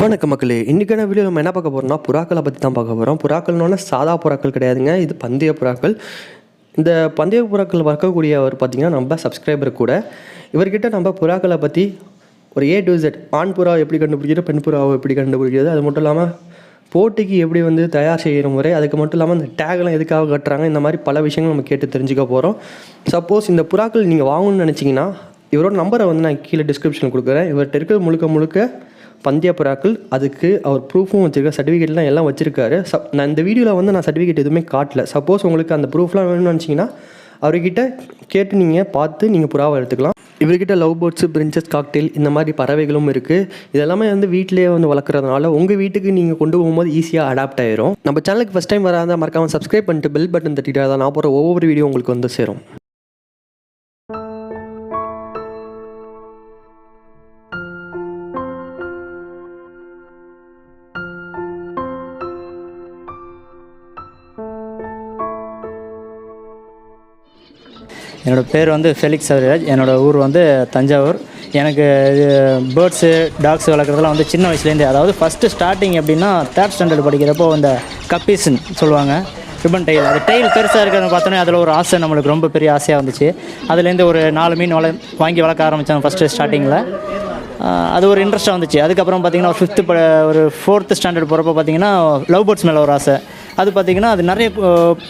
வணக்க மக்களே. இன்றைக்கான வீடியோ நம்ம என்ன பார்க்க போகிறோம்னா புறாக்களை பற்றி தான் பார்க்க போகிறோம் புறாக்கள்னோட சாதா புறாக்கள் கிடையாதுங்க. இது பந்தய புறாக்கள். இந்த பந்தய புறாக்கள் வளர்க்கக்கூடியவர் பார்த்திங்கன்னா நம்ம சப்ஸ்கிரைபர் கூட. இவர்கிட்ட நம்ம புறாக்களை பற்றி ஒரு ஏ டு Z ஆண் புறா எப்படி கண்டுபிடிக்கிறது பெண் புறாவை எப்படி கண்டுபிடிக்கிறது அது மட்டும் இல்லாமல் போட்டிக்கு எப்படி வந்து தயார் செய்கிற முறை அதுக்கு மட்டும் இல்லாமல் இந்த டேக்லாம் எதுக்காக கட்டுறாங்க இந்த மாதிரி பல விஷயங்கள் நம்ம கேட்டு தெரிஞ்சுக்க போகிறோம் சப்போஸ் இந்த புறாக்கள் நீங்கள் வாங்கணும்னு நினச்சிங்கன்னா இவரோட நம்பரை வந்து நான் கீழே டிஸ்கிரிப்ஷனில் கொடுக்குறேன். இவர்கிட்ட இருக்கிற முழுக்க முழுக்க பந்தய புறாக்கள் அதுக்கு அவர் ப்ரூஃபும் வச்சுருக்காரு சர்டிஃபிகேட்லாம் எல்லாம் வச்சுருக்காரு. சப் நான் இந்த வீடியோவில் வந்து நான் சர்டிஃபிகேட் எதுவுமே காட்டல. சப்போஸ் உங்களுக்கு அந்த ப்ரூஃப்லாம் வேணும்னு நினச்சிங்கன்னா அவர்கிட்ட கேட்டு நீங்கள் பார்த்து நீங்கள் புறாவை எடுத்துக்கலாம். இவர்கிட்ட லவ் பேர்ட்ஸு பிரின்சஸ் காக்டெயில் இந்த மாதிரி பறவைகளும் இருக்குது இதெல்லாமே வந்து வீட்டிலேயே வந்து வளர்க்குறதுனால உங்கள் வீட்டுக்கு நீங்கள் கொண்டு போகும்போது ஈஸியாக அடாப்ட் ஆயிரும். நம்ம சேனலுக்கு ஃபஸ்ட் டைம் வராத மறக்காமல் சப்ஸ்கிரைப் பண்ணிட்டு பெல் பட்டன் தட்டிட்டு தான் நான் போகிற ஒவ்வொரு வீடியோ உங்களுக்கு வந்து சேரும். என்னோடய பேர் வந்து ஃபெலிக்ஸ் சவரிராஜ் என்னோடய ஊர் வந்து தஞ்சாவூர். எனக்கு இது பேர்ட்ஸு டாக்ஸ் வளர்க்குறதுலாம் வந்து சின்ன வயசுலேருந்தே. அதாவது ஃபஸ்ட்டு ஸ்டார்டிங் எப்படின்னா தேர்ட் ஸ்டாண்டர்ட் படிக்கிறப்போ இந்த கப்பீஸ்ன்னு சொல்லுவாங்க. ரிப்பன் டெயில் அது டெயில் பெருசாக இருக்கிறத பார்த்தோன்னே அதில் ஒரு ஆசை நம்மளுக்கு ரொம்ப பெரிய ஆசையாக வந்துச்சு. அதுலேருந்து ஒரு நாலு மீன் வள வாங்கி வளர்க்க ஆரம்பித்தாங்க ஃபஸ்ட்டு ஸ்டார்டிங்கில் அது ஒரு இன்ட்ரெஸ்ட்டாக வந்துச்சு. அதுக்கப்புறம் பார்த்தீங்கன்னா ஒரு ஃபிஃப்த்து ப ஒரு ஃபோர்த்து ஸ்டாண்டர்ட் போகிறப்ப பார்த்தீங்கன்னா லவ் பேர்ட்ஸ் மேலே ஒரு ஆசை. அது பார்த்தீங்கன்னா அது நிறைய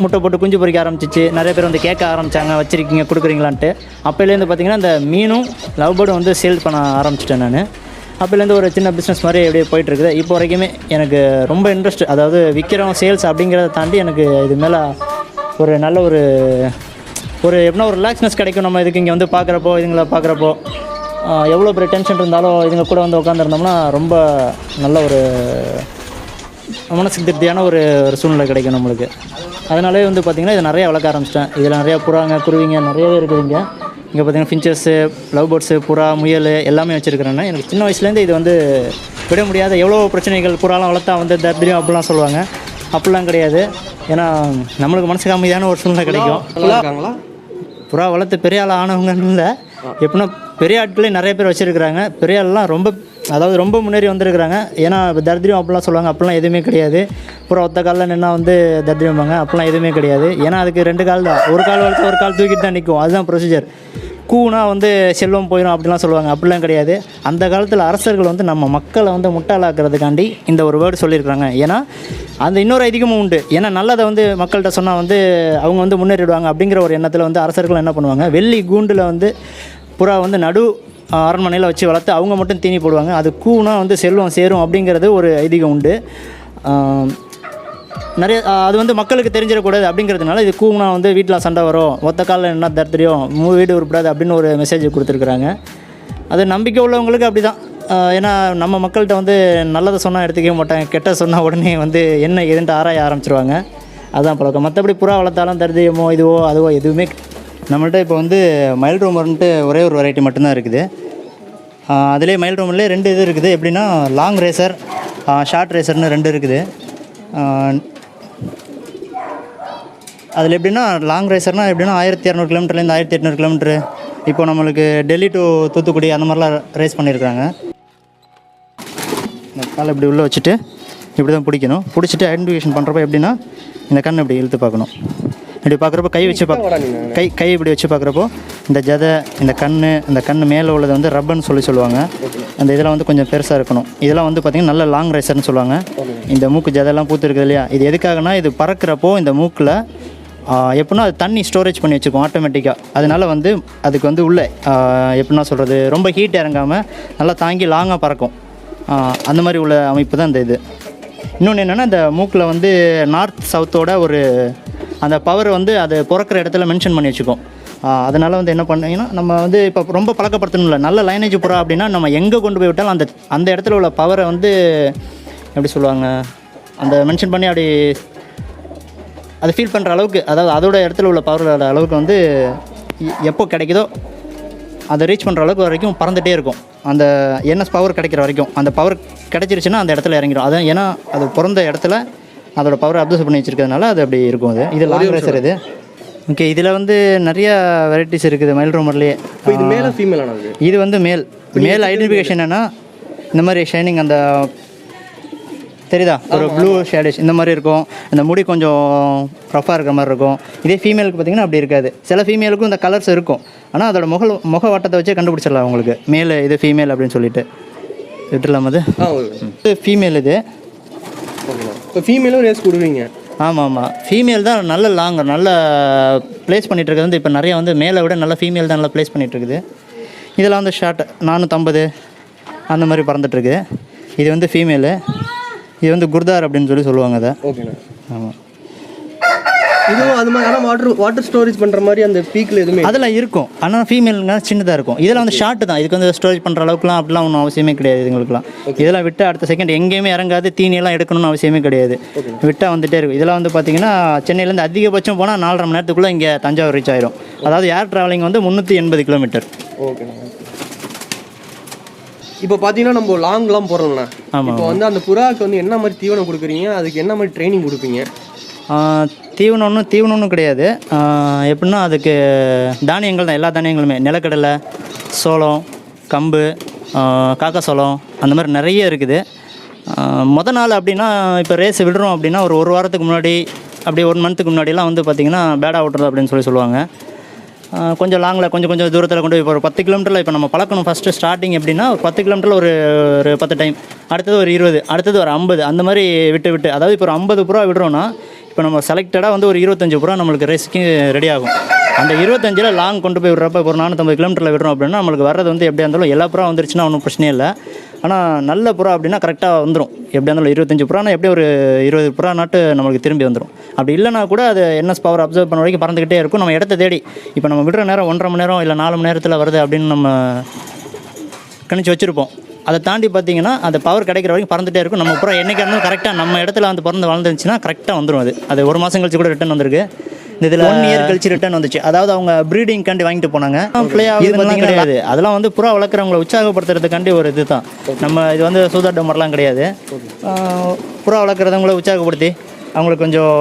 முட்டை போட்டு குஞ்சு பொறிக்க ஆரம்பிச்சிச்சு. நிறைய பேர் வந்து கேட்க ஆரம்பித்தாங்க வச்சிருக்கீங்க கொடுக்குறீங்களான்ட்டு. அப்போலேருந்து பார்த்திங்கன்னா இந்த மீனும் லவ் பேர்டும் வந்து சேல் பண்ண ஆரம்பிச்சிட்டேன் நான். அப்போலேருந்து ஒரு சின்ன பிஸ்னஸ் மாதிரி அப்படியே போயிட்டுருக்குது. இப்போ வரைக்குமே எனக்கு ரொம்ப இன்ட்ரெஸ்ட் அதாவது விற்கிறோம் சேல்ஸ் அப்படிங்கிறத தாண்டி எனக்கு இது மேலே ஒரு நல்ல ஒரு ஒரு எப்படின்னா ஒரு ரிலாக்ஸ்னஸ் கிடைக்கும். நம்ம இதுக்கு இங்கே வந்து பார்க்குறப்போ இதுங்களை பார்க்குறப்போ எவ்வளோ பெரிய டென்ஷன் இருந்தாலும் இதுங்க கூட வந்து உட்காந்துருந்தோம்னா ரொம்ப நல்ல ஒரு மனசுக்கு திருப்தியான ஒரு ஒரு சூழ்நிலை கிடைக்கும் நம்மளுக்கு. அதனாலே வந்து பார்த்திங்கன்னா இதை நிறைய வளர்க்க ஆரம்பிச்சிட்டேன். இதில் நிறையா புறாங்க குருவிங்க நிறையவே இருக்குதுங்க இங்கே. பார்த்தீங்கன்னா ஃபின்ச்சஸ்ஸு லவ் பேர்ட்ஸு புறா முயல் எல்லாமே வச்சுருக்கிறேன் எனக்கு சின்ன வயசுலேருந்து இது வந்து விட முடியாத எவ்வளோ பிரச்சனைகள் புறாலாம் வளர்த்தா வந்து தரித்திரம் அப்படிலாம் சொல்லுவாங்க. அப்படிலாம் கிடையாது. ஏன்னா நம்மளுக்கு மனசுக்கு அமைதியான ஒரு சூழ்நிலை கிடைக்கும். புறா வளர்த்து பெரிய ஆள் ஆனவங்கன்னு இல்லை. எப்படின்னா பெரிய ஆட்களே நிறைய பேர் வச்சுருக்கிறாங்க. பெரிய ஆள்லாம் ரொம்ப அதாவது ரொம்ப முன்னேறி வந்திருக்கிறாங்க. ஏன்னா இப்போ தரித்திரம் அப்படிலாம் சொல்லுவாங்க அப்படிலாம் எதுவுமே கிடையாது. புறா ஒத்த காலில் நின்னா வந்து தரித்திரம்பாங்க அப்படிலாம் எதுவுமே கிடையாது. ஏன்னா அதுக்கு ரெண்டு கால் தான். ஒரு கால் வளர்த்து ஒரு கால் தூக்கிட்டு தான் நிற்கும் அதுதான் ப்ரொசீஜர் கூனா வந்து செல்வம் போயிடும் அப்படிலாம் சொல்லுவாங்க. அப்படிலாம் கிடையாது. அந்த காலத்தில் அரசர்கள் வந்து நம்ம மக்களை வந்து முட்டாளாக்குறதுக்காண்டி இந்த ஒரு வேர்டு சொல்லியிருக்கிறாங்க. ஏன்னா அந்த இன்னொரு ஐதீகமும் உண்டு. ஏன்னா நல்லதை வந்து மக்கள்கிட்ட சொன்னால் வந்து அவங்க வந்து முன்னேறிடுவாங்க அப்படிங்கிற ஒரு எண்ணத்தில் வந்து அரசர்கள் என்ன பண்ணுவாங்க? வெள்ளி கூண்டில் வந்து புறா வந்து நடு அரண்மனையில் வச்சு வளர்த்து அவங்க மட்டும் தீனி போடுவாங்க. அது கூனா வந்து செல்வம் சேரும் அப்படிங்கிறது ஒரு ஐதீகம் உண்டு. நிறைய அது வந்து மக்களுக்கு தெரிஞ்சிடக்கூடாது அப்படிங்கிறதுனால இது கூவுனா வந்து வீட்டில் சண்டை வரும். ஒத்த காலில் என்ன தரித்திரியம் மூ வீடு உருப்படாது அப்படின்னு ஒரு மெசேஜ் கொடுத்துருக்குறாங்க. அது நம்பிக்கை உள்ளவங்களுக்கு அப்படி தான் ஏன்னா நம்ம மக்கள்கிட்ட வந்து நல்லதை சொன்னால் எடுத்துக்கவே மாட்டாங்க. கெட்ட சொன்னால் உடனே வந்து என்ன எதுன்ட்டு ஆராய ஆரம்பிச்சிருவாங்க. அதுதான் பழக்கம். மற்றபடி புறா வளர்த்தாலும் தரித்திரியமோ இதுவோ அதுவோ எதுவுமே நம்மள்ட்ட இப்போ வந்து மயில் ரோமர்ன்ட்டு ஒரே ஒரு வெரைட்டி மட்டும்தான் இருக்குது. அதிலே மயில் ரோமர்லேயே ரெண்டு இது இருக்குது. எப்படின்னா லாங் ரேசர் ஷார்ட் ரேசர்னு ரெண்டு இருக்குது. அதில் எப்படின்னா லாங் ரேசர்னால் எப்படின்னா ஆயிரத்தி இரநூறு கிலோமீட்டர்லேருந்து ஆயிரத்தி எட்நூறு கிலோமீட்ரு இப்போ நம்மளுக்கு டெல்லி டு தூத்துக்குடி அந்த மாதிரிலாம் ரேஸ் பண்ணியிருக்காங்க இந்த காலை இப்படி உள்ளே வச்சுட்டு இப்படி தான் பிடிக்கணும். பிடிச்சிட்டு ஐடென்டிஃபிகேஷன் பண்ணுறப்ப எப்படின்னா இந்த கண்ணை இப்படி இழுத்து பார்க்கணும். இப்படி பார்க்குறப்ப கை வச்சு பார்க்க கை கை இப்படி வச்சு பார்க்குறப்போ இந்த ஜதை இந்த கண் இந்த கண் மேலே உள்ளது வந்து ரப்பன்னு சொல்லி சொல்லுவாங்க. அந்த இதெல்லாம் வந்து கொஞ்சம் பெருசாக இருக்கணும். இதெல்லாம் வந்து பார்த்திங்கன்னா நல்ல லாங் ரேசர்னு சொல்லுவாங்க. இந்த மூக்கு ஜதெல்லாம் பூத்து இருக்குது இல்லையா? இது எதுக்காகனா இது பறக்கிறப்போ இந்த மூக்கில் எப்படின்னா அது தண்ணி ஸ்டோரேஜ் பண்ணி வச்சுக்கும் ஆட்டோமேட்டிக்காக அதனால வந்து அதுக்கு வந்து உள்ளே எப்படின்னா சொல்கிறது ரொம்ப ஹீட் இறங்காமல் நல்லா தாங்கி லாங்காக பறக்கும். அந்த மாதிரி உள்ள அமைப்பு தான் இந்த இது. இன்னொன்று என்னென்னா இந்த மூக்கில் வந்து நார்த் சவுத்தோட ஒரு அந்த பவர் வந்து அது பிறக்கிற இடத்துல மென்ஷன் பண்ணி வச்சுக்கும். அதனால் வந்து என்ன பண்ணீங்கன்னா நம்ம வந்து இப்போ ரொம்ப பழக்கப்படுத்தணும்ல. நல்ல லைனேஜ் புறா அப்படின்னா நம்ம எங்கே கொண்டு போய் விட்டாலும் அந்த அந்த இடத்துல உள்ள பவரை வந்து எப்படி சொல்லுவாங்க அந்த மென்ஷன் பண்ணி அப்படி அதை ஃபீல் பண்ணுற அளவுக்கு அதாவது அதோட இடத்துல உள்ள பவரோட அளவுக்கு வந்து எப்போ கிடைக்குதோ அதை ரீச் பண்ணுற அளவுக்கு வரைக்கும் பறந்துகிட்டே இருக்கும். அந்த என்எஸ் பவர் கிடைக்கிற வரைக்கும். அந்த பவர் கிடைச்சிருச்சுன்னா அந்த இடத்துல இறங்கிடும். அதான் ஏன்னா அது பிறந்த இடத்துல அதோட பவர் அப்சர்வ் பண்ணி வச்சிருக்கிறதுனால அது அப்படி இருக்கும் அது. இது லாங் ரேசர் இது. ஓகே இதில் வந்து நிறைய வெரைட்டிஸ் இருக்குது மயில் ரோமர்லேயே இது மேலே ஃபீமேல் இது வந்து மேல் மேல் ஐடென்டிஃபிகேஷன் என்னென்னா இந்த மாதிரி ஷைனிங் அந்த தெரியுதா? ஒரு ப்ளூ ஷேடிஷ் இந்த மாதிரி இருக்கும். இந்த முடி கொஞ்சம் ரஃபாக இருக்கிற மாதிரி இருக்கும். இதே ஃபீமேலுக்கு பார்த்தீங்கன்னா அப்படி இருக்காது. சில ஃபீமேலுக்கும் இந்த கலர்ஸ் இருக்கும். ஆனால் அதோட முக முக வட்டத்தை வச்சே கண்டுபிடிச்சிடலாம் உங்களுக்கு. மேல் இது ஃபீமேல் அப்படின்னு சொல்லிட்டு. விட்டுலாம் அது? ஃபீமேல் இது இப்போ ஃபீமேலும் ரேஸ் கொடுக்குறீங்க. ஆமாம் ஆமாம் ஃபீமேல் தான் நல்ல லாங் நல்ல ப்ளேஸ் பண்ணிட்டு இருக்கிறது வந்து இப்போ நிறைய வந்து மேலே விட நல்ல ஃபீமேல் தான் நல்லா ப்ளேஸ் பண்ணிட்டு இருக்குது இதெல்லாம் வந்து ஷார்ட் நானூற்றம்பது அந்த மாதிரி பறந்துட்டுருக்கு. இது வந்து ஃபீமேலு இது வந்து குர்தார் அப்படின்னு சொல்லி சொல்லுவாங்க அதை. ஓகேண்ணா ஆமாம் இதுவும் அது மாதிரி ஆனால் வாட்டர் வாட்டர் ஸ்டோரேஜ் பண்ணுற மாதிரி அந்த பீக்கில் எதுவுமே அதெல்லாம் இருக்கும். ஆனால் ஃபீமேலுங்க சின்னதாக இருக்கும். இதெல்லாம் வந்து ஷார்ட் தான். இதுக்கு வந்து ஸ்டோரேஜ் பண்ணுற அளவுக்குலாம் அப்படிலாம் ஒன்றும் அவசியமே கிடையாது இதுங்களுக்குலாம். இதெல்லாம் விட்டு அடுத்த செகண்ட் எங்கேயுமே இறங்காது. தீனியெல்லாம் எடுக்கணும்னு அவசியமே கிடையாது. விட்டால் வந்துட்டே இருக்கும். இதெல்லாம் வந்து பார்த்தீங்கன்னா சென்னையிலேருந்து அதிகபட்சம் போனால் நாலரை மணி நேரத்துக்குள்ளே இங்கே தஞ்சாவூர் ரீச் ஆயிரும். அதாவது ஏர் ட்ராவலிங் வந்து முந்நூற்றி எண்பது கிலோமீட்டர் இப்போ பார்த்தீங்கன்னா நம்ம லாங்லாம் போகிறோம்ண்ணா. இப்போ வந்து அந்த புறாவுக்கு வந்து என்ன மாதிரி தீவனம் கொடுக்குறீங்க? அதுக்கு என்ன மாதிரி ட்ரைனிங் கொடுப்பீங்க? தீவனம் ஒன்றும் தீவனம் ஒன்றும் கிடையாது எப்படின்னா அதுக்கு தானியங்கள் தான் எல்லா தானியங்களுமே. நிலக்கடலை சோளம் கம்பு காக்கா சோளம் அந்த மாதிரி நிறைய இருக்குது. ஆஹ் நாள் அப்படின்னா இப்போ ரேஸ் விடுறோம் அப்படின்னா ஒரு ஒரு வாரத்துக்கு முன்னாடி அப்படி ஒன் மந்த்துக்கு முன்னாடிலாம் வந்து பார்த்திங்கன்னா பேடா ஓட்டுறது அப்படின்னு சொல்லி சொல்லுவாங்க. கொஞ்சம் லாங்கில் கொஞ்சம் கொஞ்சம் தூரத்தில் கொண்டு போய் இப்போ ஒரு பத்து கிலோமீட்டரில் இப்போ நம்ம பழக்கணும். ஃபஸ்ட்டு ஸ்டார்டிங் எப்படின்னா ஒரு பத்து கிலோமீட்டரில் ஒரு ஒரு பத்து டைம் அடுத்தது ஒரு இருபது அடுத்தது ஒரு ஐம்பது அந்த மாதிரி விட்டு விட்டு. அதாவது இப்போ ஒரு ஐம்பது ரூபா விடுறோன்னா இப்போ நம்ம செலக்டடாக வந்து ஒரு இருபத்தஞ்சு புறா நம்மளுக்கு ரேஸ்க்கு ரெடி ஆகும். அந்த இருபத்தஞ்சில் லாங் கொண்டு போய் விடுறப்ப ஒரு நானூற்றம்பது கிலோமீட்டரில் விடுறோம் அப்படின்னா நம்மளுக்கு வர்றது வந்து எப்படியா இருந்தாலும் எல்லா புறா வந்துருச்சுன்னா ஒன்றும் பிரச்சனையே இல்லை. ஆனால் நல்ல புறா அப்படின்னா கரெக்டாக வந்துடும் எப்படியா இருந்தாலும் இருபத்தஞ்சி புறானா எப்படி ஒரு இருபது புறா நாட்டு நம்மளுக்கு திரும்பி வந்துடும் அப்படி இல்லைனா கூட அது என்எஸ் பவர் அப்சர்வ் பண்ண வரைக்கும் பறந்துக்கிட்டே இருக்கும். நம்ம இடத்த தேடி. இப்போ நம்ம விடுற நேரம் ஒன்றரை மணி நேரம் இல்லை நாலு மணி நேரத்தில் வருது அப்படின்னு நம்ம கணிச்சு வச்சுருப்போம். அதை தாண்டி பார்த்தீங்கன்னா அந்த பவர் கிடைக்கிற வரைக்கும் பறந்துட்டே இருக்கும். நம்ம புறா என்றைக்கு இருந்தாலும் கரெக்டாக நம்ம இடத்துல வந்து பறந்து வளர்ந்துருந்துச்சுன்னா கரெக்டாக வந்துடும் அது. அது ஒரு மாதம் கழிச்சு கூட ரிட்டன் வந்திருக்கு. இதில் ஒன் இயர் கழிச்சு ரிட்டர்ன் வந்துச்சு. அதாவது அவங்க ப்ரீடிங் காண்டி வாங்கிட்டு போனாங்க. ப்ளே கிடையாது. அதெல்லாம் வந்து புறா வளர்க்குறவங்களை உற்சாகப்படுத்துறதுக்காண்டி ஒரு இதுதான். நம்ம இது வந்து சூதாட்ட மாதிரிலாம் கிடையாது. புறா வளர்க்குறவங்கள உற்சாகப்படுத்தி அவங்களுக்கு கொஞ்சம்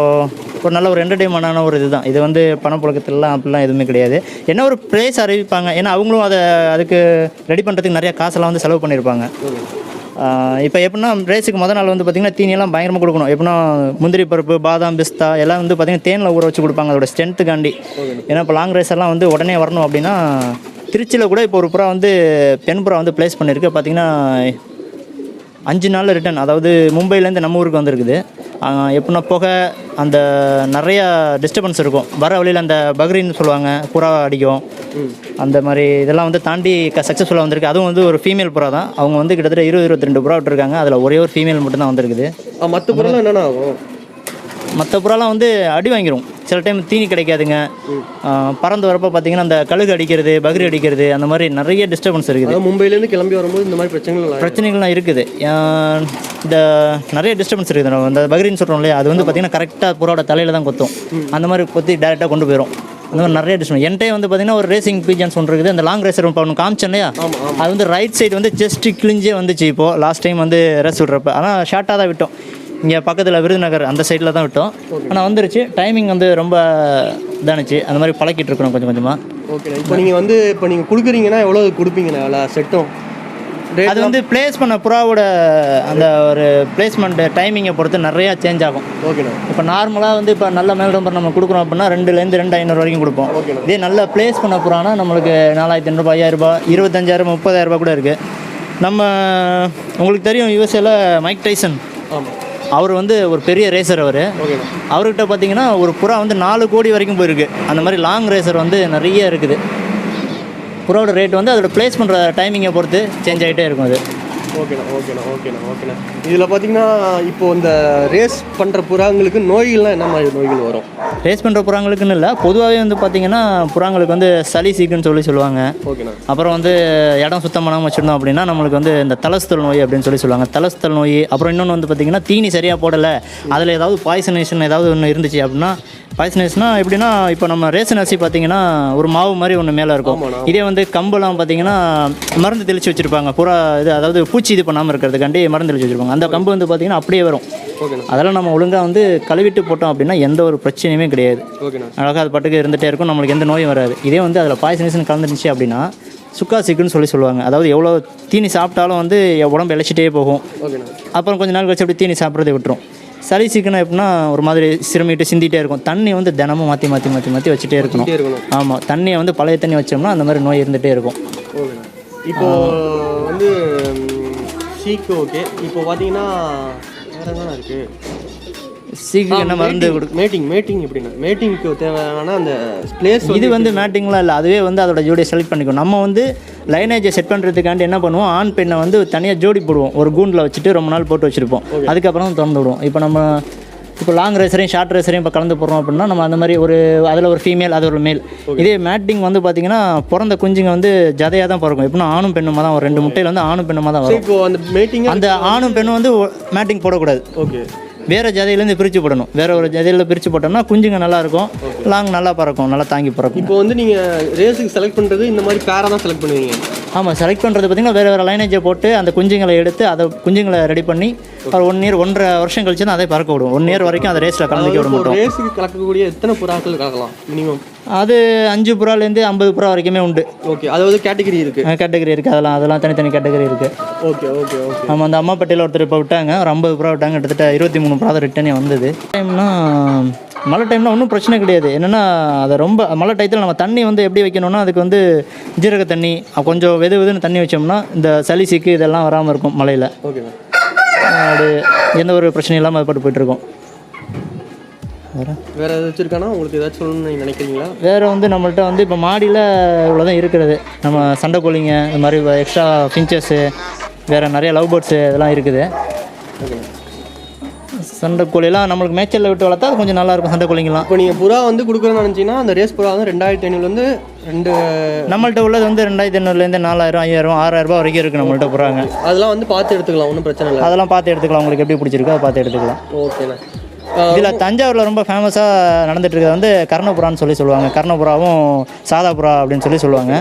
ஒரு நல்ல ஒரு என்டர்டெயின்மெண்டான ஒரு இதுதான். இது வந்து பணப்புழக்கத்துலலாம் அப்படிலாம் எதுவுமே கிடையாது. என்ன ஒரு ப்ரைஸ் அறிவிப்பாங்க. ஏன்னா அவங்களும் அதை அதுக்கு ரெடி பண்ணுறதுக்கு நிறைய காசெல்லாம் வந்து செலவு பண்ணியிருப்பாங்க. இப்போ எப்படின்னா ரேஸுக்கு முதல் நாள் வந்து பார்த்திங்கன்னா தீனியெல்லாம் பயங்கரமாக கொடுக்கணும். எப்படின்னா முந்திரி பருப்பு பாதாம் பிஸ்தா எல்லாம் வந்து பார்த்திங்கன்னா தேனில் ஊற வச்சு கொடுப்பாங்க. அதோட ஸ்ட்ரென்த்துக்காண்டி ஏன்னா இப்போ லாங் ரேஸ் எல்லாம் வந்து உடனே வரணும் அப்படின்னா திருச்சியில் கூட இப்போ ஒரு புறா வந்து பெண் புறா வந்து ப்ளேஸ் பண்ணியிருக்கு பார்த்திங்கன்னா அஞ்சு நாளில் ரிட்டர்ன் அதாவது மும்பைலேருந்து நம்ம ஊருக்கு வந்திருக்குது. எப்படின்னா புகை அந்த நிறைய டிஸ்டர்பன்ஸ் இருக்கும். வர வழியில் அந்த பக்ரீன்னு சொல்லுவாங்க புறா அடிக்கும். அந்த மாதிரி இதெல்லாம் வந்து தாண்டி சக்ஸஸ்ஃபுல்லாக வந்திருக்கு. அதுவும் வந்து ஒரு ஃபீமேல் புறா தான். அவங்க வந்து கிட்டத்தட்ட இருபது இருபத்தி ரெண்டு புறா விட்டுருக்காங்க. அதில் ஒரே ஒரு ஃபீமேல் மட்டும் தான் வந்திருக்குது மற்ற புறாலாம் என்னென்ன ஆகும்? மற்ற புறாலாம் வந்து அடி வாங்கிரும். சில டைம் தீனி கிடைக்காதுங்க. பறந்து வரப்போ பார்த்தீங்கன்னா அந்த கழுகு அடிக்கிறது பக்ரி அடிக்கிறது அந்த மாதிரி நிறைய டிஸ்டர்பன்ஸ் இருக்குது. அதாவது மும்பைலேருந்து கிளம்பி வரும்போது இந்த மாதிரி பிரச்சனைகள் பிரச்சனைகள்லாம் இருக்குது. இந்த நிறைய டிஸ்டர்பன்ஸ் இருக்குது. நம்ம இந்த பக்ரீன் சொல்கிறோம் இல்லையா அது வந்து பார்த்திங்கன்னா கரெக்டாக புறாவோட தலையில் தான் கொத்தும். அந்த மாதிரி கொத்தி டேரெக்டாக கொண்டு போயிடும் அந்த மாதிரி நிறைய டிஸ்டர்பன் என்கிட்ட வந்து பார்த்திங்கன்னா ஒரு ரேசிங் பீஜன்ஸ் ஒன்று இருக்குது. அந்த லாங் ரேசர் ஒன்று காமிச்சேன் இல்லையா? அது வந்து ரைட் சைடு வந்து ஜஸ்ட் கிழிஞ்சே வந்துச்சு இப்போது லாஸ்ட் டைம் வந்து ரேஸ் விட்றப்ப. ஆனால் ஷார்ட்டாக தான் விட்டோம். இங்கே பக்கத்தில் விருதுநகர் அந்த சைடில் தான் விட்டோம். ஆனால் வந்துருச்சு. டைமிங் வந்து ரொம்ப இதானுச்சு. அந்த மாதிரி பழக்கிட்டு இருக்கணும் கொஞ்சம் கொஞ்சமாக ஓகே இப்போ நீங்கள் வந்து இப்போ நீங்கள் கொடுக்குறீங்கன்னா எவ்வளோ கொடுப்பீங்கண்ணா எவ்வளோ செட்டும் அது வந்து பிளேஸ் பண்ண புறாவோட அந்த ஒரு பிளேஸ்மெண்ட் டைமிங்கை பொறுத்து நிறையா சேஞ்ச் ஆகும். ஓகேண்ணா இப்போ நார்மலாக வந்து இப்போ நல்ல மேல் நம்பர் நம்ம கொடுக்குறோம் அப்படின்னா ரெண்டுலேருந்து ரெண்டு ஐநூறு வரைக்கும் கொடுப்போம். இதே நல்ல பிளேஸ் பண்ண புறானா நம்மளுக்கு நாலாயிரத்தி ஐநூறுபா ஐயாயிரரூபா இருபத்தஞ்சாயிரம் முப்பதாயிரரூபா கூட இருக்குது நம்ம உங்களுக்கு தெரியும் யூஎஸ்ஏல மைக் டைசன் ஆமாம் அவர் வந்து ஒரு பெரிய ரேசர் அவர். அவர்கிட்ட பார்த்தீங்கன்னா ஒரு புறா வந்து நாலு கோடி வரைக்கும் போயிருக்கு. அந்த மாதிரி லாங் ரேசர் வந்து நிறைய இருக்குது. புறாவோட ரேட் வந்து அதோட பிளேஸ் பண்ணுற டைமிங்கை பொறுத்து சேஞ்ச் ஆகிட்டே இருக்கும் அது. ஓகேண்ணா ஓகேண்ணா ஓகேண்ணா ஓகேண்ணா இதில் பார்த்தீங்கன்னா இப்போ இந்த ரேஸ் பண்ணுற புறாங்களுக்கு நோய்கள்லாம் என்ன மாதிரி நோய்கள் வரும்? ரேஸ் பண்ணுற புறாங்களுக்குன்னு இல்லை. பொதுவாகவே வந்து பார்த்தீங்கன்னா புறாங்களுக்கு வந்து சளி சீக்குன்னு சொல்லி சொல்லுவாங்க. அப்புறம் வந்து இடம் சுத்தம் பண்ணாமல் வச்சுருந்தோம் அப்படின்னா நம்மளுக்கு வந்து இந்த தலஸ்தல் நோய் அப்படின்னு சொல்லி சொல்லுவாங்க. தலஸ்தல் நோய் அப்புறம் இன்னொன்று வந்து பார்த்திங்கன்னா தீனி சரியாக போடலை. அதில் ஏதாவது பாய்சனேஷன் ஏதாவது ஒன்று இருந்துச்சு அப்படின்னா பாய்சனேஷனா எப்படின்னா இப்போ நம்ம ரேஷன் அரிசி பார்த்தீங்கன்னா ஒரு மாவு மாதிரி ஒன்று மேலே இருக்கும். இதே வந்து கம்பெல்லாம் பார்த்தீங்கன்னா மருந்து தெளித்து வச்சுருப்பாங்க. புறா இது அதாவது பூச்சி இது பண்ணாமல் இருக்கிறதுக்காண்டி மருந்து தெளித்து வச்சுருப்பாங்க. அந்த கம்பு வந்து பார்த்திங்கன்னா அப்படியே வரும். அதெல்லாம் நம்ம ஒழுங்காக வந்து கழுவிட்டு போட்டோம் அப்படின்னா எந்த ஒரு பிரச்சனையுமே கிடையாது. அழகாக அது பாட்டுக்கு இருந்துகிட்டே இருக்கும். நம்மளுக்கு எந்த நோயும் வராது. இதே வந்து அதில் பாய்சனேஷன் கலந்துருந்துச்சு அப்படின்னா சுக்கா சீக்குன்னு சொல்லி சொல்லுவாங்க. அதாவது எவ்வளோ தீனி சாப்பிட்டாலும் வந்து உடம்பு இழைச்சிட்டே போகும். அப்புறம் கொஞ்ச நாள் கழிச்சு அப்படி தீனி சாப்பிட்றதை விட்டுரும். சளி சீக்குனா எப்படின்னா ஒரு மாதிரி சிரமிட்டு சிந்திட்டே இருக்கும். தண்ணி வந்து தினமும் மாற்றி மாற்றி மாற்றி மாற்றி வச்சுட்டே இருக்கணும். ஆமாம் தண்ணியை வந்து பழைய தண்ணி வச்சோம்னா அந்த மாதிரி நோய் இருந்துகிட்டே இருக்கும். இப்போ வந்து சீக்கு ஓகே இப்போ பார்த்தீங்கன்னா வேற என்னண்ணா இருக்கு? சீக்கு என்ன மருந்து கொடு மேட்டிங் மேட்டிங் எப்படிண்ணா மேட்டிங்க்கு தேவையான அந்த பிளேஸ் இது வந்து மேட்டிங்லாம் இல்லை அதுவே வந்து அதோட ஜோடியை செலக்ட் பண்ணிக்கும் நம்ம வந்து லைனேஜை செட் பண்ணுறதுக்காண்டி என்ன பண்ணுவோம் ஆண் பெண்ணை வந்து தனியாக ஜோடி போடுவோம். ஒரு கூண்டில் வச்சுட்டு ரொம்ப நாள் போட்டு வச்சுருப்போம். அதுக்கப்புறம் திறந்து விடுவோம். இப்போ நம்ம இப்போ லாங் ரேசரையும் ஷார்ட் ரேசரையும் இப்போ கலந்து போடுறோம் அப்படின்னா நம்ம அந்த மாதிரி ஒரு அதில் ஒரு ஃபீமேல் அது ஒரு மேல் இதே மேட்டிங் வந்து பார்த்தீங்கன்னா பிறந்த குஞ்சுங்க வந்து ஜதையாக தான் பிறக்கும். எப்படின்னா ஆணும் பெண்ணுமா தான் ஒரு ரெண்டு முட்டையில் வந்து ஆணும் பெண்ணுமா தான் வரும். இப்போ அந்த மேட்டிங் அந்த ஆணும் பெண்ணும் வந்து மேட்டிங் போடக்கூடாது. ஓகே வேறு ஜதையிலேருந்து பிரித்து போடணும் வேறு ஒரு ஜதையில் பிரித்து போட்டோம்னா குஞ்சுங்க நல்லா இருக்கும் லாங் நல்லா பறக்கும் நல்லா தாங்கி பறக்கும். இப்போ வந்து நீங்க ரேஸுக்கு செலக்ட் பண்றது இந்த மாதிரி பேரா தான் செலக்ட் பண்ணுவீங்க. ஆமாம் செலக்ட் பண்ணுறது பார்த்திங்கன்னா வேறு வேறு லைனேஜை போட்டு அந்த குஞ்சுங்களை எடுத்து அதை குஞ்சுங்களை ரெடி பண்ணி ஒரு ஒன் இயர் ஒன்றரை வருஷம் கழிச்சு தான் அதை பறக்க விடுவோம். ஒன் இயர் வரைக்கும் அதை ரேஸில் கலந்துக்க விட மாட்டோம். ரேஸுக்கு கலக்கக்கூடிய எத்தனை புறாக்கள் கலக்கலாம் மினிமம் அது அஞ்சு புறாலேருந்து ஐம்பது புறா வரைக்குமே உண்டு. ஓகே அதாவது கேட்டகரி இருக்கு. கேட்டகரி இருக்குது அதெல்லாம் அதெல்லாம் தனித்தனி கேட்டகரி இருக்குது ஓகே ஓகே ஓகே ஆமாம் அந்த அம்மாப்பட்டியில் ஒருத்தர் இப்போ விட்டாங்க. ஒரு ஐம்பது புறா விட்டாங்க கிட்டத்தட்ட இருபத்தி மூணு புறா ரிட்டனே வந்தது. டைம்னா மழை டைம்னா ஒன்றும் பிரச்சனை கிடையாது. என்னென்னா அதை ரொம்ப மழை டயத்தில் நம்ம தண்ணி வந்து எப்படி வைக்கணும்னா அதுக்கு வந்து ஜீரக தண்ணி கொஞ்சம் வெது வெதுன்னு தண்ணி வச்சோம்னா இந்த சளி சீக்கு இதெல்லாம் வராமல் இருக்கும் மழையில். ஓகேண்ணா அது எந்த ஒரு பிரச்சனையும் இல்லாமல் பாட்டு போயிட்டுருக்கோம் வேறு? வேற ஏதாச்சும் வச்சிருக்கானா? உங்களுக்கு ஏதாச்சும் சொல்லணும்னு நினைக்கிறீங்களா? வேறு வந்து நம்மள்ட்ட வந்து இப்போ மாடியில் இவ்வளோ தான் இருக்கிறது. நம்ம சண்டைக்கோழிங்க இந்த மாதிரி எக்ஸ்ட்ரா ஃபின்ச்சஸ்ஸு வேறு நிறைய லவ் பேர்ட்ஸு இதெல்லாம் இருக்குது. ஓகேண்ணா சண்டைக்கோழிலாம் நம்மளுக்கு மேய்ச்சலில் விட்டு வளர்த்தா கொஞ்சம் நல்லாயிருக்கும் சண்டைக்கோழிங்கலாம் இப்போ நீங்கள் புறா வந்து கொடுக்குறேன்னு நினச்சிங்கன்னா அந்த ரேஸ் புறா வந்து ரெண்டாயிரத்தி ஐநூறுலேருந்து ரெண்டு நம்மள்ட்ட உள்ளது வந்து ரெண்டாயிரத்தி ஐநூறுலேருந்து நாலாயிரம் ஐயாயிரம் ஆறாயிரம் ரூபாய் வரைக்கும் இருக்குது நம்மள்ட்ட போகிறாங்க அதெல்லாம் வந்து பார்த்து எடுத்துக்கலாம் ஒன்றும் பிரச்சனை இல்லை. அதெல்லாம் பார்த்து எடுத்துக்கலாம். உங்களுக்கு எப்படி பிடிச்சிருக்கோ அதை பார்த்து எடுத்துக்கலாம். ஓகேண்ணா இதில் தஞ்சாவூரில் ரொம்ப ஃபேமஸாக நடந்துட்டு இருக்கிறது வந்து கர்ணபுரான்னு சொல்லி சொல்லுவாங்க. கர்ணபுராவும் சாதாபுரா அப்படின்னு சொல்லி சொல்லுவாங்க.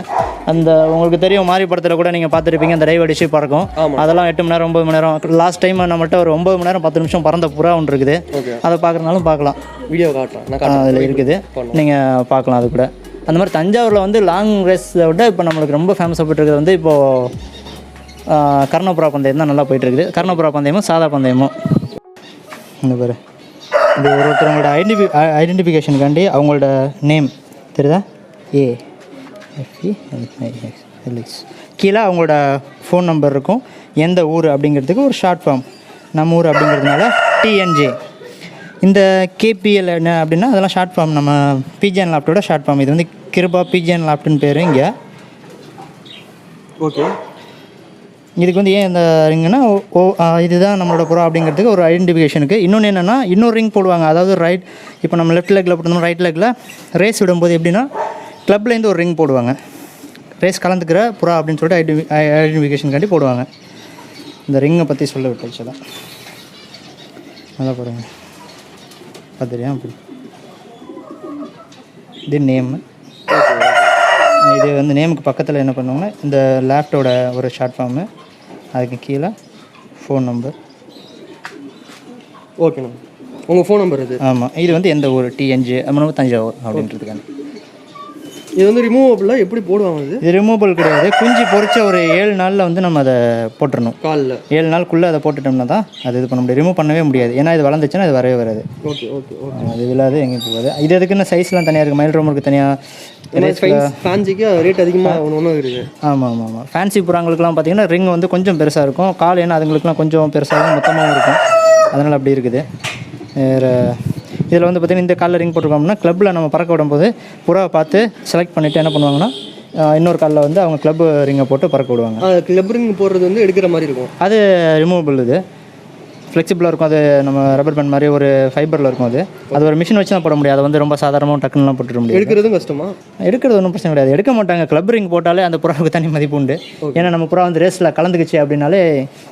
அந்த உங்களுக்கு தெரியும் மாரி படத்தில் கூட நீங்கள் பார்த்துருப்பீங்க அந்த டைவ் அடிச்சு பறக்கும். அதெல்லாம் எட்டு மணி நேரம் ஒம்பது மணி நேரம். லாஸ்ட் டைம் நம்மள்ட்ட ஒரு ஒம்பது மணி நேரம் பத்து நிமிஷம் பறந்த புறா ஒன்று இருக்குது. அதை பார்க்குறனாலும் பார்க்கலாம். வீடியோ காட்டலாம் அதில் இருக்குது. நீங்கள் பார்க்கலாம் அது கூட. அந்த மாதிரி தஞ்சாவூரில் வந்து லாங் ரேஸை விட இப்போ நம்மளுக்கு ரொம்ப ஃபேமஸாக போயிட்டுருக்கிறது வந்து இப்போது கர்ணபுரா பந்தயம் தான் நல்லா போயிட்டுருக்குது கர்ணபுரா பந்தயமும் சாதா பந்தயமும். இந்த பாரு. இது ஒரு ஒருத்தவங்களோட ஐடென்டிஃபி ஐடென்டிஃபிகேஷனுக்காண்டி அவங்களோட நேம் தெரியுதா? ஏ எஃப்இ எல்எக்ஸ் கீழே அவங்களோட ஃபோன் நம்பர் இருக்கும். எந்த ஊர் அப்படிங்கிறதுக்கு ஒரு ஷார்ட் ஃபார்ம் நம்ம ஊர் அப்படிங்கிறதுனால டிஎன்ஜே இந்த கேபிஎல் என்ன அப்படின்னா அதெல்லாம் ஷார்ட் ஃபார்ம் நம்ம பிஜிஎன் லேப்டோட ஷார்ட் ஃபார்ம் இது வந்து கிருபா பிஜிஎன் லேப்டுன்னு பேர் இங்கே. ஓகே இதுக்கு வந்து ஏன் இந்த ரிங்குன்னா ஓ இதுதான் நம்மளோட புறா அப்படிங்கிறதுக்கு ஒரு ஐடென்டிஃபிகேஷனுக்கு இன்னொன்று என்னென்னா இன்னொரு ரிங் போடுவாங்க. அதாவது ரைட் இப்போ நம்ம லெஃப்ட் லெக்கில் போட்டோம்னா ரைட் லெக்கில் ரேஸ் விடும்போது எப்படின்னா கிளப்லேருந்து ஒரு ரிங் போடுவாங்க. ரேஸ் கலந்துக்கிற புறா அப்படின்னு சொல்லிட்டு ஐடென்டி ஐடென்டிஃபிகேஷனுக்காண்டி போடுவாங்க. இந்த ரிங்கை பற்றி சொல்ல விட்டுச்சு தான் நல்லா போடுங்க பார்த்துரியா அப்படி. இது நேம் இது வந்து நேமுக்கு பக்கத்தில் என்ன பண்ணுவாங்கன்னா இந்த லேப்டோட ஒரு ஷார்ட் ஃபார்மு அதுக்கு கீழே ஃபோன் நம்பர் ஓகேண்ணா உங்கள் ஃபோன் நம்பர் இது ஆமாம் இது வந்து எந்த ஊர்? டிஎன்ஜி அப்புறம் தஞ்சாவூர் அப்படின்றதுக்கான. இது வந்து ரிமூவபிளாக எப்படி போடுவாங்க இது? இது ரிமூவபிள் கிடையாது. குஞ்சு பொறிச்ச ஒரு ஏழு நாளில் வந்து நம்ம அதை போட்டுறணும். காலில். ஏழு நாளுக்குள்ளே அதை போட்டுட்டோம்னா தான் அது இது பண்ண முடியும். ரிமூவ் பண்ணவே முடியாது. ஏன்னா இது வளர்ந்துச்சுன்னா அது வரவே வராது. Okay okay okay. அது விழாது எங்கேயும் போகாது. இது எதுக்குன்னு சைஸ்லாம் தனியாக இருக்குது மயில் ரோமருக்கு தனியாக ஃபேன்சிக்கு ரேட் அதிகமாக ஒன்று ஒன்று இருக்குது ஆமாம் ஆமாம் ஆமாம் ஃபேன்சி புறாங்களுக்குலாம் பார்த்தீங்கன்னா ரிங் வந்து கொஞ்சம் பெருசாக இருக்கும். கால் ஏன்னா அதுங்களுக்குலாம் கொஞ்சம் பெருசாகவும் மொத்தமாகவும் இருக்கும். அதனால் அப்படி இருக்குது. வேறு இதில் வந்து பார்த்திங்கன்னா இந்த காலில் ரிங் போட்டிருக்கோம்னா கிளப்பில் நம்ம பறக்க விடும்போது புறாவை பார்த்து செலக்ட் பண்ணிவிட்டு என்ன பண்ணுவாங்கன்னா இன்னொரு காலில் வந்து அவங்க கிளப் ரிங்கை போட்டு பறக்க விடுவாங்க. கிளப்ரிங் போடுறது வந்து எடுக்கிற மாதிரி இருக்கும். அது ரிமூவபிள் இது. ஃப்ளெக்சிபிளாக இருக்கும் அது நம்ம ரப்பர் பேண்ட் மாதிரி ஒரு ஃபைபரில் இருக்கும் அது. அது ஒரு மிஷின் வச்சு தான் போட முடியாது அது வந்து ரொம்ப சாதாரணமாக டக்குன்னுலாம் போட்டுட முடியாது. எடுக்கிறதும் கஷ்டமா? எடுக்கிறது ஒன்றும் பிரச்சனை கிடையாது. எடுக்க மாட்டாங்க. கிளப் ரிங் போட்டாலே அந்த புறாவுக்கு தனி மதிப்பு உண்டு. ஏன்னா நம்ம புறா வந்து ரேஸில் கலந்துக்குச்சு அப்படின்னாலே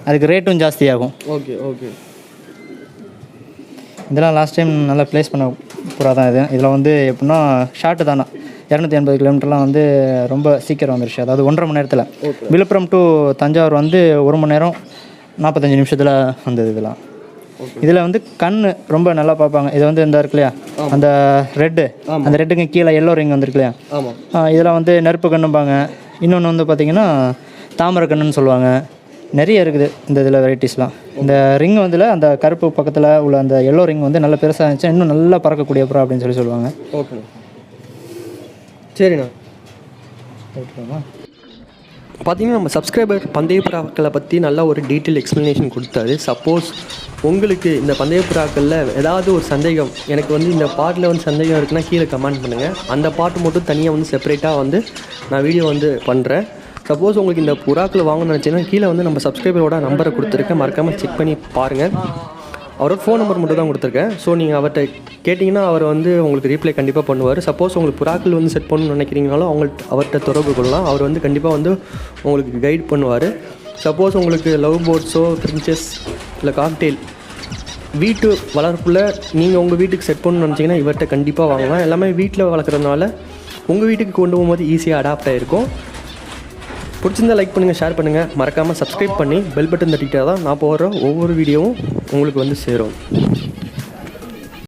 அதுக்கு ரேட்டும் ஜாஸ்தியாகும். ஓகே ஓகே இதெல்லாம் லாஸ்ட் டைம் நல்லா ப்ளேஸ் பண்ண புறா தான் இது. இதில் வந்து எப்படின்னா ஷார்ட்டு தானே. இரநூத்தி எண்பது கிலோமீட்டர்லாம் வந்து ரொம்ப சீக்கிரம் வந்துருச்சு. அதாவது ஒன்றரை மணி நேரத்தில். விழுப்புரம் டு தஞ்சாவூர் வந்து ஒரு மணி நேரம் நாற்பத்தஞ்சு நிமிஷத்தில் வந்தது இதெல்லாம். இதில் வந்து கண் ரொம்ப நல்லா பார்ப்பாங்க. இது வந்து இந்த இருக்கு இல்லையா? அந்த ரெட்டு அந்த ரெட்டுக்கு கீழே எல்லோ ரிங் வந்துருக்கு இல்லையா? இதெல்லாம் வந்து நெருப்பு கண்ணும்பாங்க. இன்னொன்று வந்து பார்த்திங்கன்னா தாமரைக்கண்ணுன்னு சொல்லுவாங்க. நிறைய இருக்குது இந்த இதில் வெரைட்டிஸ்லாம் இந்த ரிங் வந்துல அந்த கருப்பு பக்கத்தில் உள்ள அந்த எல்லோ ரிங் வந்து நல்ல பெருசாக இருந்துச்சு இன்னும் நல்லா பறக்கக்கூடிய புறா அப்படின்னு சொல்லி சொல்லுவாங்க. ஓகேண்ணா சரிண்ணா. ஓகேவா பார்த்தீங்கன்னா நம்ம சப்ஸ்கிரைபர் பந்தய புறாக்களை பற்றி நல்லா ஒரு டீட்டெயில் எக்ஸ்ப்ளனேஷன் கொடுத்தாரு. சப்போஸ் உங்களுக்கு இந்த பந்தய புறாக்களில் ஏதாவது ஒரு சந்தேகம் எனக்கு வந்து இந்த பாட்டில் வந்து சந்தேகம் இருக்குன்னா கீழே கமெண்ட் பண்ணுங்கள் அந்த பாட்டு மட்டும் தனியாக வந்து செப்பரேட்டாக வந்து நான் வீடியோ வந்து பண்ணுறேன் சப்போஸ் உங்களுக்கு இந்த புறாக்கள் வாங்கணும்னு நினச்சிங்கன்னா கீழே வந்து நம்ம சப்ஸ்கிரைபரோட நம்பரை கொடுத்துருக்கேன். மறக்காமல் செக் பண்ணி பாருங்கள் அவரோட ஃபோன் நம்பர் மட்டும் தான் கொடுத்துருக்கேன். ஸோ நீங்கள் அவர்கிட்ட கேட்டிங்கன்னா அவர் வந்து உங்களுக்கு ரீப்ளை கண்டிப்பாக பண்ணுவார். சப்போஸ் உங்களுக்கு புறாக்கள் வந்து செட் பண்ணணும்னு நினைக்கிறீங்கனாலும் அவங்கள்ட்ட அவர்கிட்ட தொடர்பு கொள்ளலாம். அவர் வந்து கண்டிப்பாக வந்து உங்களுக்கு கைட் பண்ணுவார். சப்போஸ் உங்களுக்கு லவ் போர்ட்ஸோ பிரின்சஸ் இல்லை காக்டெயில் வீட்டு வளர்ப்பில் நீங்கள் உங்கள் வீட்டுக்கு செட் பண்ணணும்னு நினச்சிங்கன்னா இவர்கிட்ட கண்டிப்பாக வாங்கலாம். எல்லாமே வீட்டில் வளர்க்குறதுனால உங்கள் வீட்டுக்கு கொண்டு போகும்போது ஈஸியாக அடாப்ட் ஆகிருக்கும் பிடிச்சிருந்தா லைக் பண்ணுங்கள் ஷேர் பண்ணுங்கள் மறக்காமல் சப்ஸ்கிரைப் பண்ணி பெல் பட்டன் தட்டிட்டா தான் நான் போகிற ஒவ்வொரு வீடியோவும் உங்களுக்கு வந்து சேரும்.